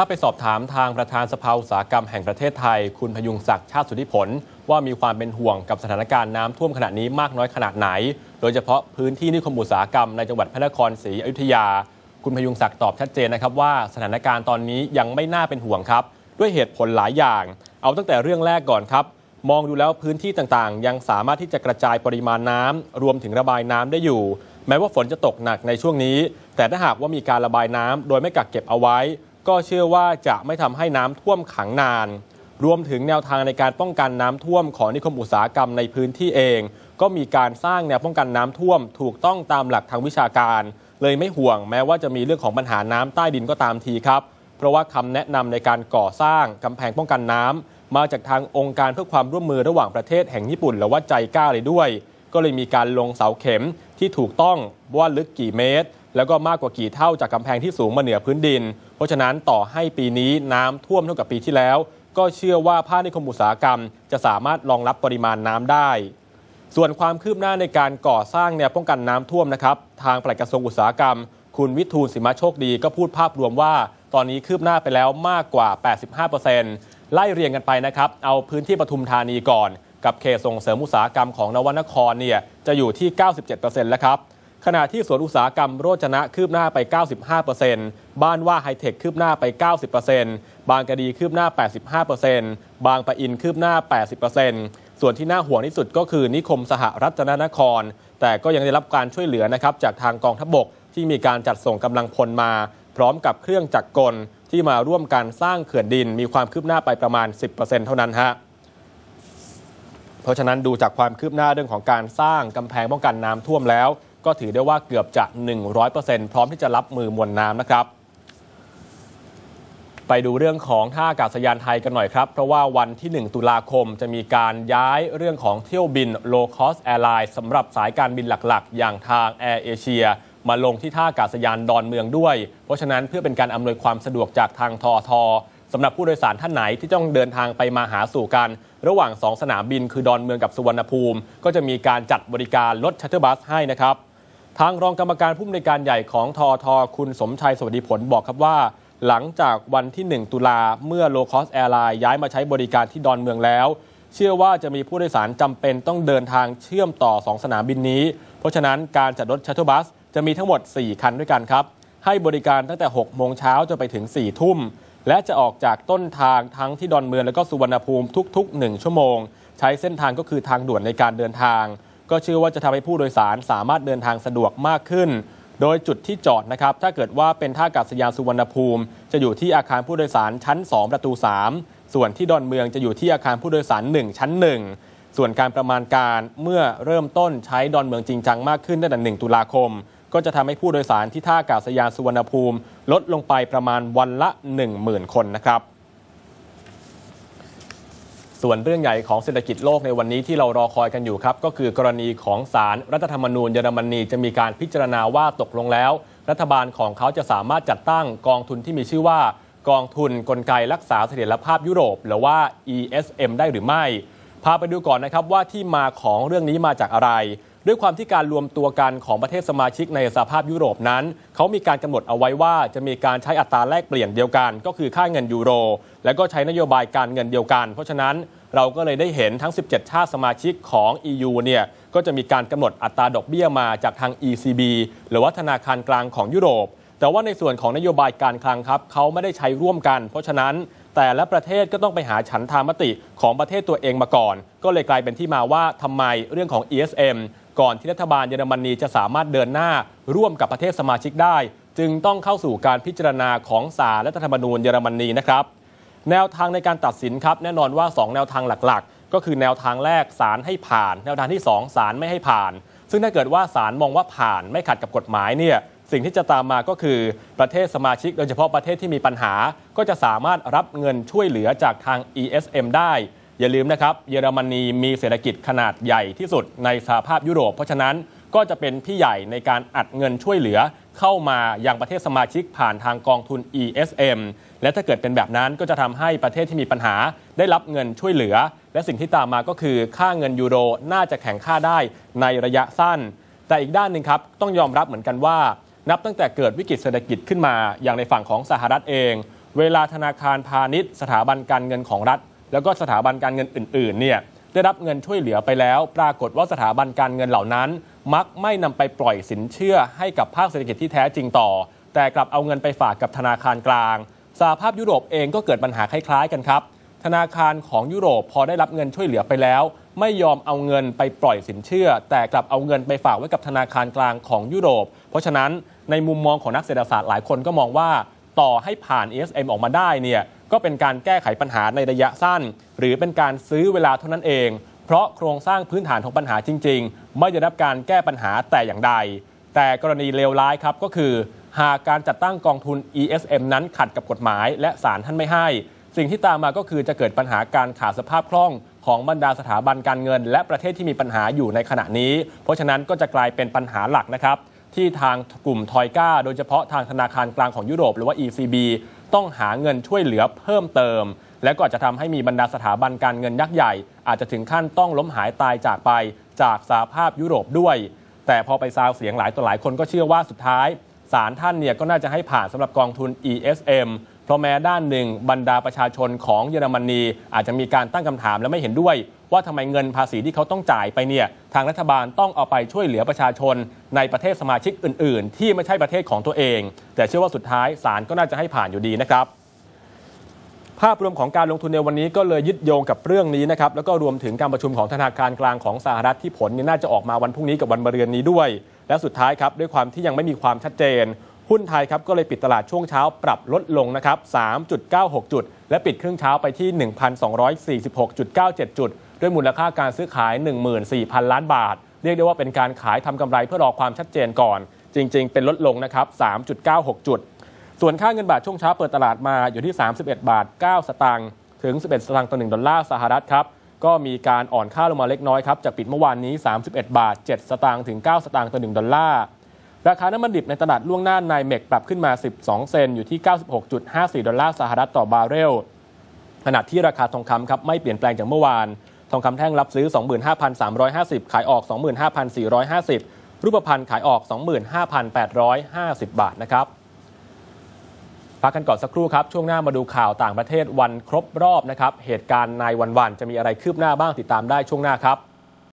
ถ้าไปสอบถามทางประธานสภาอุตสาหกรรมแห่งประเทศไทย คุณพยุงศักดิ์ชาติสุทธิผล ว่ามีความเป็นห่วงกับสถานการณ์น้ำท่วมขณะนี้มากน้อยขนาดไหน โดยเฉพาะพื้นที่นิคมอุตสาหกรรมในจังหวัดพระนครศรีอยุธยา คุณพยุงศักดิ์ตอบชัดเจนนะครับว่าสถานการณ์ตอนนี้ยังไม่น่าเป็นห่วงครับ ด้วยเหตุผลหลายอย่าง เอาตั้งแต่เรื่องแรกก่อนครับ มองดูแล้วพื้นที่ต่างๆ ยังสามารถที่จะกระจายปริมาณน้ำรวมถึงระบายน้ำได้อยู่ แม้ว่าฝนจะตกหนักในช่วงนี้ แต่ถ้าหากว่ามีการระบายน้ำโดยไม่กักเก็บเอาไว้ ก็เชื่อว่าจะไม่ทำให้น้ำท่วมขังนาน รวมถึงแนวทางในการป้องกันน้ำท่วมของนิคมอุตสาหกรรมในพื้นที่เอง ก็มีการสร้างแนวป้องกันน้ำท่วม ถูกต้องตามหลักทางวิชาการ เลยไม่ห่วงแม้ว่าจะมีเรื่องของปัญหาน้ำใต้ดินก็ตามทีครับ เพราะว่าคำแนะนำในการก่อสร้างกำแพงป้องกันน้ำมาจากทางองค์การเพื่อความร่วมมือระหว่างประเทศแห่งญี่ปุ่นหรือว่าใจกล้าเลยด้วยก็เลยมีการลงเสาเข็มที่ถูกต้องว่าลึกกี่เมตร แล้วก็มากกว่ากี่เท่าจากกำแพงที่สูงมาเหนือพื้นดิน เพราะฉะนั้นต่อให้ปีนี้น้ำท่วมเท่ากับปีที่แล้ว ก็เชื่อว่าภาคนิคมอุตสาหกรรม จะสามารถรองรับปริมาณน้ำได้ ส่วนความคืบหน้าในการก่อสร้างแนวป้องกันน้ำท่วมนะครับทางปลัดกระทรวงอุตสาหกรรม คุณวิทูลสิมาโชคดีก็พูดภาพรวมว่า ตอนนี้คืบหน้าไปแล้วมากกว่า 85%ไล่เรียงกันไปนะครับเอาพื้นที่ปทุมธานีก่อน กับเขตส่งเสริมอุตสาหกรรมของนวนครเนี่ยจะอยู่ที่ 97%แล้วครับ ขณะที่สวนอุตสาหกรรมโรจนะคืบหน้าไป 95%บ้านว่าไฮเทคคืบหน้าไป 90%บางกะดีคืบหน้า 85%บางปะอินคืบหน้า 80%ส่วนที่น่าห่วงที่สุดก็คือนิคมสหรัฐนนคร แต่ก็ยังได้รับการช่วยเหลือนะครับจากทางกองทัพบกที่มีการจัดส่งกำลังพลมา พร้อมกับเครื่องจักรกลที่มาร่วมกันสร้างเขื่อนดินมีความคืบหน้าไปประมาณ 10%เท่านั้นฮะเพราะฉะนั้นดูจากความคืบหน้าเรื่องของการสร้างกำแพงป้องกันน้ำท่วมแล้ว ก็ถือได้ว่าเกือบจะ 100%พร้อมที่จะรับมือมวลน้ำนะครับ ไปดูเรื่องของท่าอากาศยานไทยกันหน่อยครับ เพราะว่าวันที่ 1 ตุลาคมจะมีการย้ายเรื่องของเที่ยวบิน low cost airline สำหรับสายการบินหลักๆ อย่างทาง Air Asia มาลงที่ท่าอากาศยานดอนเมืองด้วย เพราะฉะนั้นเพื่อเป็นการอำนวยความสะดวกจากทางทอทสำหรับผู้โดยสารท่านไหนที่ต้องเดินทางไปมาหาสู่กัน ระหว่าง 2 สนามบินคือดอนเมืองกับสุวรรณภูมิ ก็จะมีการจัดบริการรถชัตเตอร์บัสให้นะครับ ทางรองกรรมการผู้อำนวยการใหญ่ของทอทคุณสมชัยสวัสดิผลบอกครับว่า หลังจากวันที่ 1 ตุลาเมื่อ Low Cost Airline ย้ายมาใช้บริการที่ดอนเมืองแล้ว เชื่อว่าจะมีผู้โดยสารจำเป็นต้องเดินทางเชื่อมต่อ 2 สนามบินนี้ เพราะฉะนั้นการจัดรถชัตเตอร์บัสจะมีทั้งหมด 4 คันด้วยกันครับ ให้บริการตั้งแต่ 6 โมงเช้าจนไปถึง 4 ทุ่ม และจะออกจากต้นทางทั้งที่ดอนเมืองและก็สุวรรณภูมิทุก ๆ 1 ชั่วโมง ใช้เส้นทางก็คือทางด่วนในการเดินทาง ก็เชื่อว่าจะทำให้ผู้โดยสารสามารถเดินทางสะดวกมากขึ้น โดยจุดที่จอดนะครับ ถ้าเกิดว่าเป็นท่าอากาศยานสุวรรณภูมิ จะอยู่ที่อาคารผู้โดยสารชั้น 2 ประตู 3 ส่วนที่ดอนเมืองจะอยู่ที่อาคารผู้โดยสาร 1 ชั้น 1 ส่วนการประมาณการเมื่อเริ่มต้นใช้ดอนเมืองจริงจังมากขึ้นตั้งแต่1ตุลาคม ก็จะทำให้ผู้โดยสารที่ท่าอากาศยานสุวรรณภูมิ ลดลงไปประมาณวันละ 10,000 คนนะครับ ส่วนเรื่องใหญ่ของเศรษฐกิจโลกในวันนี้ที่เรารอคอยกันอยู่ครับ ก็คือกรณีของศาลรรัฐธรรมนูญเยอรมนีจะมีการพิจารณาว่าตกลงแล้ว รัฐบาลของเขาจะสามารถจัดตั้งกองทุนที่มีชื่อว่า กองทุนกลไกรักษาเสถียรภาพยุโรป หรือว่า ESM ได้หรือไม่ พาไปดูก่อนนะครับว่าที่มาของเรื่องนี้มาจากอะไร ด้วยความที่การรวมตัวกันของประเทศสมาชิกในสหภาพยุโรปนั้น เขามีการกำหนดเอาไว้ว่าจะมีการใช้อัตราแลกเปลี่ยนเดียวกัน ก็คือค่าเงินยูโร และก็ใช้นโยบายการเงินเดียวกัน เพราะฉะนั้นเราก็เลยได้เห็นทั้ง 17 ชาติสมาชิกของ EU เนี่ยก็จะมีการกำหนดอัตราดอกเบี้ยมาจากทาง ECB หรือว่าธนาคารกลางของยุโรป แต่ว่าในส่วนของนโยบายการคลังครับเขาไม่ได้ใช้ร่วมกัน เพราะฉะนั้นแต่ละประเทศก็ต้องไปหาฉันทามติของประเทศตัวเองมาก่อน ก็เลยกลายเป็นที่มาว่าทำไมเรื่องของ ESM ก่อนที่รัฐบาลเยอรมนีจะสามารถเดินหน้าร่วมกับประเทศสมาชิกได้ จึงต้องเข้าสู่การพิจารณาของศาลรัฐธรรมนูญเยอรมนีนะครับ แนวทางในการตัดสินครับแน่นอนว่า 2 แนวทางหลักๆ ก็คือแนวทางแรกศาลให้ผ่าน แนวทางที่ 2ศาลไม่ให้ผ่าน ซึ่งถ้าเกิดว่าศาลมองว่าผ่านไม่ขัดกับกฎหมายเนี่ยสิ่งที่จะตามมาก็คือประเทศสมาชิกโดยเฉพาะประเทศที่มีปัญหา ก็จะสามารถรับเงินช่วยเหลือจากทาง ESM ได้ อย่าลืมนะครับ เยอรมนีมีเศรษฐกิจขนาดใหญ่ที่สุดในสหภาพยุโรป เพราะฉะนั้นก็จะเป็นพี่ใหญ่ในการอัดเงินช่วยเหลือเข้ามายังประเทศสมาชิกผ่านทางกองทุน ESM และถ้าเกิดเป็นแบบนั้นก็จะทำให้ประเทศที่มีปัญหาได้รับเงินช่วยเหลือ และสิ่งที่ตามมาก็คือค่าเงินยูโรน่าจะแข่งค่าได้ในระยะสั้น แต่อีกด้านหนึ่งครับต้องยอมรับเหมือนกันว่า นับตั้งแต่เกิดวิกฤตเศรษฐกิจขึ้นมาอย่างในฝั่งของสหรัฐเอง เวลาธนาคารพาณิชย์ สถาบันการเงินของรัฐ แล้วก็สถาบันการเงินอื่นๆเนี่ยได้รับเงินช่วยเหลือไปแล้ว ปรากฏว่าสถาบันการเงินเหล่านั้น มักไม่นำไปปล่อยสินเชื่อให้กับภาคเศรษฐกิจที่แท้จริงต่อ แต่กลับเอาเงินไปฝากกับธนาคารกลางสหภาพยุโรปเองก็เกิดปัญหาคล้ายๆกันครับ ธนาคารของยุโรปพอได้รับเงินช่วยเหลือไปแล้ว ไม่ยอมเอาเงินไปปล่อยสินเชื่อ แต่กลับเอาเงินไปฝากไว้กับธนาคารกลางของยุโรป เพราะฉะนั้นในมุมมองของนักเศรษฐศาสตร์หลายคนก็มองว่า ต่อให้ผ่าน ESM ออกมาได้เนี่ย ก็เป็นการแก้ไขปัญหาในระยะสั้น หรือเป็นการซื้อเวลาเท่านั้นเอง เพราะโครงสร้างพื้นฐานของปัญหาจริง ๆ ไม่ได้รับการแก้ปัญหาแต่อย่างใด แต่กรณีเลวร้ายครับก็คือ หากการจัดตั้งกองทุน ESM นั้นขัดกับกฎหมาย และศาลท่านไม่ให้ สิ่งที่ตามมาก็คือจะเกิดปัญหาการขาดสภาพคล่องของบรรดาสถาบันการเงิน และประเทศที่มีปัญหาอยู่ในขณะนี้ เพราะฉะนั้นก็จะกลายเป็นปัญหาหลักนะครับ ที่ทางกลุ่มทอยก้า โดยเฉพาะทางธนาคารกลางของยุโรป หรือว่า ECB ต้องหาเงินช่วยเหลือเพิ่มเติม และก็อาจจะทำให้มีบรรดาสถาบันการเงินยักษ์ใหญ่ อาจจะถึงขั้นต้องล้มหายตายจากไปจากสาภาพยุโรปด้วย แต่พอไปซาวเสียงหลายต่อหลายคนก็เชื่อว่าสุดท้ายศาลท่านเนี่ยก็น่าจะให้ผ่านสำหรับกองทุน ESM เพราะแม้ด้านหนึ่งบรรดาประชาชนของเยอรมนีอาจจะมีการตั้งคำถามและไม่เห็นด้วย ว่าทำไมเงินภาษีที่เขาต้องจ่ายไปเนี่ยทางรัฐบาลต้องเอาไปช่วยเหลือประชาชน ในประเทศสมาชิกอื่น ๆ ที่ไม่ใช่ประเทศของตัวเอง แต่เชื่อว่าสุดท้ายศาลก็น่าจะให้ผ่านอยู่ดีนะครับภาพรวมของการลงทุนในวันนี้ก็เลยยึดโยงกับเรื่องนี้นะครับแล้วก็รวมถึงการประชุมของธนาคารกลางของสหรัฐที่ผลเนี่ยน่าจะออกมาวันพรุ่งนี้กับวันมะรืนนี้ด้วย และสุดท้ายครับด้วยความที่ยังไม่มีความชัดเจน หุ้นไทยครับก็เลยปิดตลาดช่วงเช้าปรับลดลงนะครับ 3.96 จุด และปิดครึ่งเช้าไปที่ 1,246.97 จุด ด้วยมูลค่าการซื้อขาย 14,000 ล้านบาท เรียกได้ว่าเป็นการขายทำกำไรเพื่อรอความชัดเจนก่อน จริง ๆ เป็นลดลงนะครับ 3.96 จุด ส่วนค่าเงินบาทช่วงเช้าเปิดตลาดมาอยู่ที่ 31 บาท 9 สตางค์ถึง 11 สตางค์ต่อ 1 ดอลลาร์สหรัฐครับก็มีการอ่อนค่าลงมาเล็กน้อยครับจากปิดเมื่อวานนี้ 31 บาท 7 สตางค์ถึง 9 สตางค์ต่อ 1 ดอลลาร์ ราคาน้ำมันดิบในตลาดล่วงหน้าในเมกปรับขึ้นมา 12 เซนอยู่ที่ 96.54 ดอลลาร์สหรัฐต่อบาร์เรลขณะที่ราคาทองคำครับไม่เปลี่ยนแปลงจากเมื่อวาน ทองคำแท่งรับซื้อ 25,350 ขายออก 25,450 รูปพรรณขายออก 25,850 บาทนะครับพักกันก่อนสักครู่ครับ ช่วงหน้ามาดูข่าวต่างประเทศวันครบรอบนะครับ เหตุการณ์ในวันๆจะมีอะไรคืบหน้าบ้างติดตามได้ช่วงหน้าครับ